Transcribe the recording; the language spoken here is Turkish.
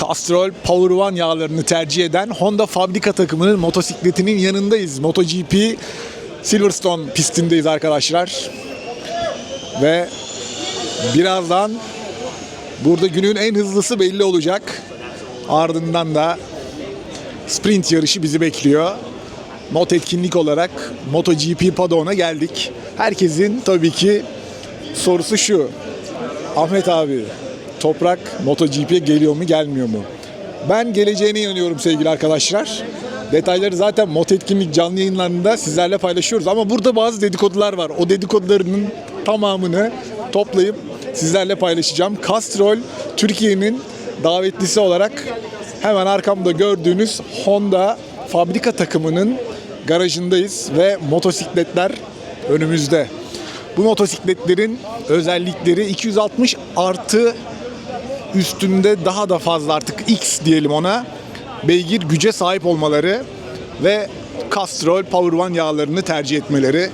Castrol Power One yağlarını tercih eden Honda fabrika takımının motosikletinin yanındayız. MotoGP Silverstone pistindeyiz arkadaşlar. Ve birazdan burada günün en hızlısı belli olacak. Ardından da sprint yarışı bizi bekliyor. Not etkinlik olarak MotoGP Paddock'a geldik. Herkesin tabii ki sorusu şu. Ahmet abi, Toprak MotoGP'ye geliyor mu gelmiyor mu? Ben geleceğine inanıyorum sevgili arkadaşlar. Detayları zaten Moto Etkinlik canlı yayınlarında sizlerle paylaşıyoruz. Ama burada bazı dedikodular var. O dedikodularının tamamını toplayıp sizlerle paylaşacağım. Castrol Türkiye'nin davetlisi olarak hemen arkamda gördüğünüz Honda fabrika takımının garajındayız ve motosikletler önümüzde. Bu motosikletlerin özellikleri 260 artı üstünde daha da fazla artık X diyelim ona beygir güce sahip olmaları ve Castrol Power One yağlarını tercih etmeleri